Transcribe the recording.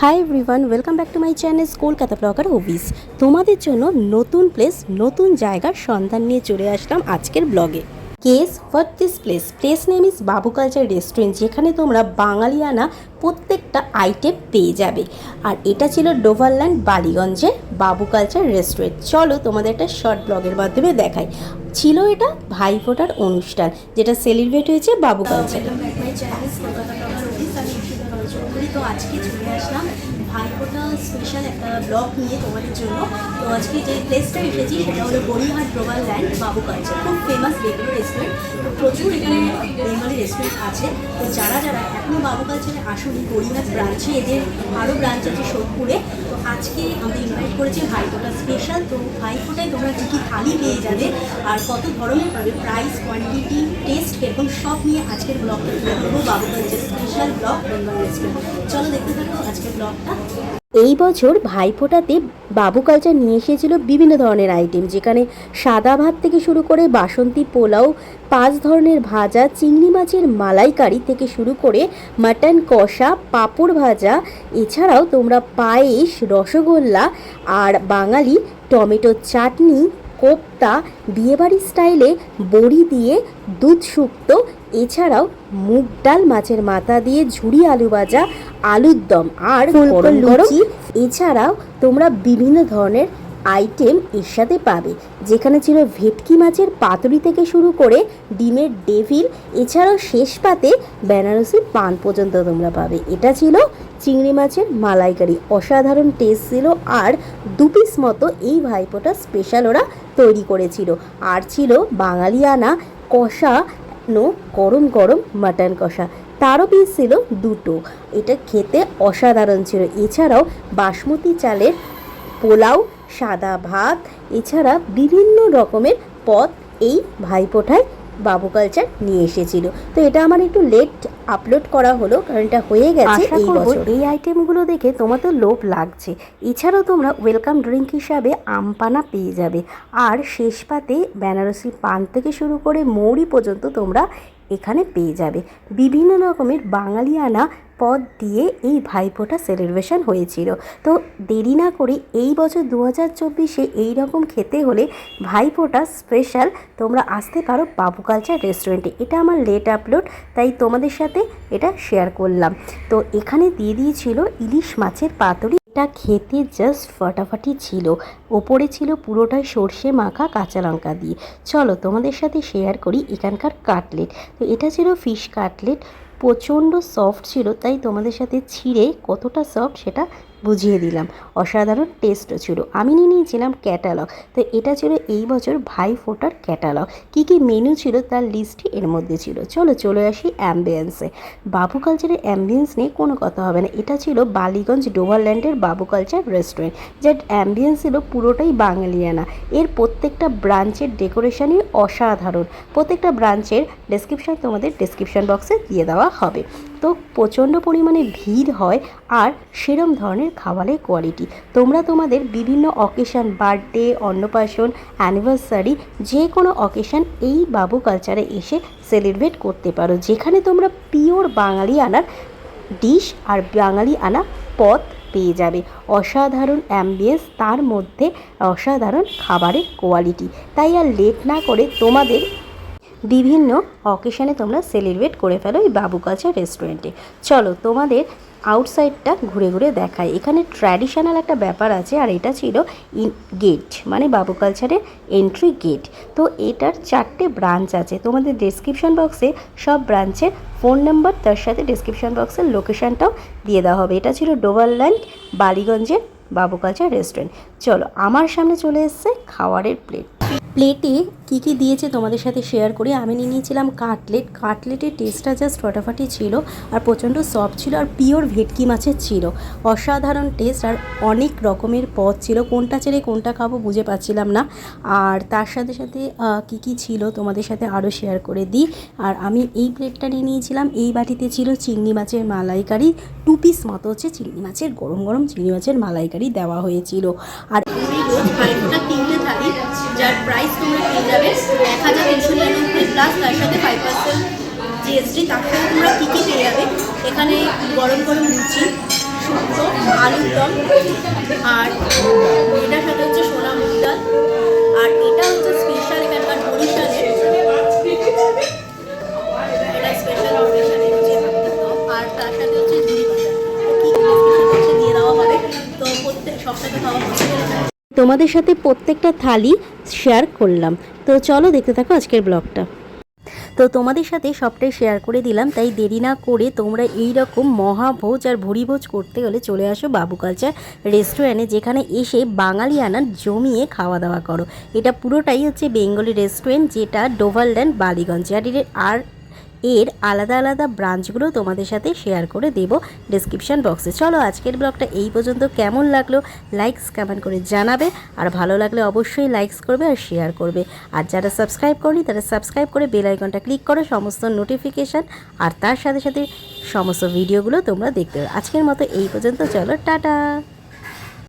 Hi everyone welcome back to my channel Kolkata blogger hobbies তোমাদের জন্য নতুন place নতুন জায়গার সন্ধান নিয়ে চলে আসলাম আজকের ব্লগে guess what this place? Place name is Babu culture restaurant, যেখানে তোমরা বাঙালিয়ানা প্রত্যেকটা আইটেম পেয়ে যাবে। আর এটা ছিল ডোভারল্যান্ড বালিগঞ্জে বাবু কালচার রেস্টুরেন্ট। চলো তোমাদের একটা শর্ট ব্লগের মাধ্যমে দেখাই। ছিল এটা ভাইফোঁটার অনুষ্ঠান, যেটা সেলিব্রেট হয়েছে বাবু কালচারে। তো আজকে আসলাম ভাইফোঁটা স্পেশাল একটা ব্লগ নিয়ে তোমাদের জন্য। তো আজকে যে প্লেসটা এসেছি, সেটা হলো Gariahat global land Babu culture খুব ফেমাস বেঙ্গলি রেস্টুরেন্ট তো প্রচুর এখানে বেঙ্গলি রেস্টুরেন্ট আছে। তো যারা যারা এখনও বাবু কালচারে আসুন, গড়িয়াহাট ব্রাঞ্চে এদের আরও ব্রাঞ্চ আছে সোদপুরে আজকে আমি ইনভাইট করেছি ভাইফোঁটা স্পেশাল তো ভাইফোঁটায় তোমরা কী কী থালি পেয়ে যাবে আর কত ধরনের পাবে প্রাইস কোয়ান্টিটি টেস্ট এবং সব নিয়ে আজকের ব্লগটা তুলে ধরবো। বাবুগঞ্জের স্পেশাল ব্লগ বেঙ্গল রেস্টুরেন্ট চলো দেখতে থাকো আজকের ব্লগটা এই বছর ভাইফোঁটাতে বাবু কালচার নিয়ে এসেছিল বিভিন্ন ধরনের আইটেম, যেখানে সাদা ভাত থেকে শুরু করে বাসন্তী পোলাও, পাঁচ ধরনের ভাজা, চিংড়ি মাছের মালাইকারি থেকে শুরু করে মাটন কষা, পাঁপড় ভাজা, এছাড়াও তোমরা পায়েস, রসগোল্লা আর বাঙালি টমেটো চাটনি, কোপ্তা বিয়েবাড়ি স্টাইলে বড়ি দিয়ে দুধ শুক্তো এছাড়াও মুগ ডাল মাছের মাথা দিয়ে ঝুড়ি আলু ভাজা আলুর দম আর গরম এছাড়াও তোমরা বিভিন্ন ধরনের আইটেম এর সাথে পাবে। যেখানে ছিল ভেটকি মাছের পাতুরি থেকে শুরু করে ডিমের ডেভিল এছাড়াও শেষ পাতে বেনারসি পান পর্যন্ত তোমরা পাবে। এটা ছিল চিংড়ি মাছের মালাইকারি। অসাধারণ টেস্ট ছিল আর দু পিস মতো এই ভাইপোটা স্পেশাল ওরা তৈরি করেছিল। আর ছিল বাঙালিয়ানা কষা গরম গরম মাটন কষা। তারও পিস ছিল দুটো। এটা খেতে অসাধারণ ছিল। এছাড়াও বাসমতি চালের পোলাও, সাদা ভাত, এছাড়া বিভিন্ন রকমের পদ এই ভাইফোঁটায় বাবু কালচার নিয়ে এসেছিল। তো এটা আমার একটু লেট আপলোড করা হলো কারণ এটা হয়ে গেছে এই বছর। এই আইটেমগুলো দেখে তোমাদের লোভ লাগছে। এছাড়াও তোমরা ওয়েলকাম ড্রিঙ্ক হিসাবে আমপানা পেয়ে যাবে। আর শেষ পাতে বেনারসি পান থেকে শুরু করে মৌরি পর্যন্ত তোমরা এখানে পেয়ে যাবে। বিভিন্ন রকমের বাঙালিয়ানা পদ দিয়ে এই ভাইফোঁটা সেলিব্রেশন হয়েছিল। তো দেরি না করে এই বছর দু হাজার চব্বিশে এইরকম খেতে হলে ভাইফোঁটা স্পেশাল তোমরা আসতে পারো বাবু কালচার রেস্টুরেন্টে এটা আমার লেট আপলোড তাই তোমাদের সাথে এটা শেয়ার করলাম। তো এখানে দিয়ে দিয়েছিল ইলিশ মাছের পাতুরি। এটা খেতে জাস্ট ফাটাফাটি ছিল। ওপরে ছিল পুরোটাই সর্ষে মাখা কাঁচা লঙ্কা দিয়ে। চলো তোমাদের সাথে শেয়ার করি এখানকার কাটলেট তো এটা ছিল ফিশ কাটলেট প্রচণ্ড সফট ছিল তাই তোমাদের সাথে ছিঁড়ে কতটা সফট সেটা বুঝিয়ে দিলাম। অসাধারণ টেস্টও ছিল। আমি নিয়ে নিয়েছিলাম ক্যাটালগ তো এটা ছিল এই বছর ভাই ফোটার ক্যাটালগ কী কী মেনু ছিল তার লিস্টই এর মধ্যে ছিল। চলো, চলে আসি অ্যাম্বিয়েন্সে বাবু কালচারের অ্যাম্বিয়েন্স নিয়ে কোনো কথা হবে না। এটা ছিল বালিগঞ্জ ডোভারল্যান্ডের বাবু কালচার রেস্টুরেন্ট যার অ্যাম্বিয়েন্স ছিল পুরোটাই বাঙালিয়ানা। এর প্রত্যেকটা ব্রাঞ্চের ডেকোরেশনই অসাধারণ। প্রত্যেকটা ব্রাঞ্চের ডেসক্রিপশন তোমাদের ডেসক্রিপশন বক্সে দিয়ে দেওয়া হবে। তো প্রচণ্ড পরিমাণে ভিড় হয় আর সেরম ধরনের খাবারের কোয়ালিটি তোমরা তোমাদের বিভিন্ন অকেশন বার্থডে অন্নপ্রাশন অ্যানিভার্সারি যে কোনো অকেশন এই বাবু কালচারে এসে সেলিব্রেট করতে পারো। যেখানে তোমরা পিওর বাঙালি আনার ডিশ আর বাঙালি আনা পদ পেয়ে যাবে। অসাধারণ অ্যাম্বিয়েন্স তার মধ্যে অসাধারণ খাবারের কোয়ালিটি তাই আর লেট না করে তোমাদের বিভিন্ন অকেশনে তোমরা সেলিব্রেট করে ফেলো এই বাবু কালচার রেস্টুরেন্টে চলো তোমাদের আউটসাইডটা ঘুরে ঘুরে দেখায় এখানে ট্র্যাডিশনাল একটা ব্যাপার আছে, আর এটা ছিল ইন গেট মানে বাবু কালচারের এন্ট্রি গেট তো এটার চারটে ব্রাঞ্চ আছে। তোমাদের ডেসক্রিপশন বক্সে সব ব্রাঞ্চের ফোন নাম্বার তার সাথে ডেসক্রিপশন বক্সের লোকেশানটাও দিয়ে দেওয়া হবে। এটা ছিল ডোভারল্যান্ড বালিগঞ্জের বাবু কালচার রেস্টুরেন্ট চলো, আমার সামনে চলে এসছে খাওয়ারের প্লেট প্লেটে কী কী দিয়েছে তোমাদের সাথে শেয়ার করি? আমি নিয়ে নিয়েছিলাম কাটলেট। কাটলেটের টেস্টটা জাস্ট ফটাফাটি ছিল আর প্রচণ্ড সফট ছিল আর পিওর ভেটকি মাছের ছিল। অসাধারণ টেস্ট আর অনেক রকমের পদ ছিল। কোনটা ছেড়ে কোনটা খাব বুঝে পাচ্ছিলাম না। আর তার সাথে সাথে কী কী ছিল তোমাদের সাথে আরও শেয়ার করে দিই। আর আমি এই প্লেটটা নিয়ে নিয়েছিলাম। এই বাটিতে ছিল চিংড়ি মাছের মালাইকারি। টু পিস মতো হচ্ছে চিংড়ি মাছের, গরম গরম চিংড়ি মাছের মালাইকারি দেওয়া হয়েছিল। আর যার প্রাইস তোমরা পেয়ে যাবে এক হাজার তিনশো নিরানব্বই প্লাস তার সাথে ফাইভ পার্সেন্ট জিএসটি তার সাথে তোমরা কী কী পেয়ে যাবে? এখানে গরম গরম লুচি, শুক্তো, আলুর দম আর এটার সাথে হচ্ছে সোনা তোমাদের সাথে প্রত্যেকটা থালি শেয়ার করলাম। তো চলো দেখতে থাকো আজকের ব্লগটা তো তোমাদের সাথে সবটাই শেয়ার করে দিলাম, তাই দেরি না করে তোমরা এই রকম মহাভোজ আর ভুরিভোজ করতে হলে চলে আসো বাবু কালচার রেস্টুরেন্টে যেখানে এসে বাঙালি বাঙালিয়ানা জমিয়ে খাওয়া দাওয়া করো। এটা পুরোটাই হচ্ছে বেঙ্গলি রেস্টুরেন্ট যেটা ডোভারল্যান্ড বালিগঞ্জ। আর এর- আলাদা আলাদা ব্রাঞ্চগুলো তোমাদের সাথে শেয়ার করে দেব ডিসক্রিপশান বক্সে চলো আজকের ব্লগটা এই পর্যন্ত। কেমন লাগল? লাইকস কমেন্ট করে জানাবে। আর ভালো লাগলে অবশ্যই লাইকস করবে আর শেয়ার করবে। আর যারা সাবস্ক্রাইব করনি, তারা সাবস্ক্রাইব করে বেল আইকনটা ক্লিক করো, সমস্ত নোটিফিকেশান আর তার সাথে সাথে সমস্ত ভিডিওগুলো তোমরা দেখতে আজকের মতো এই পর্যন্ত। চলো, টাটা!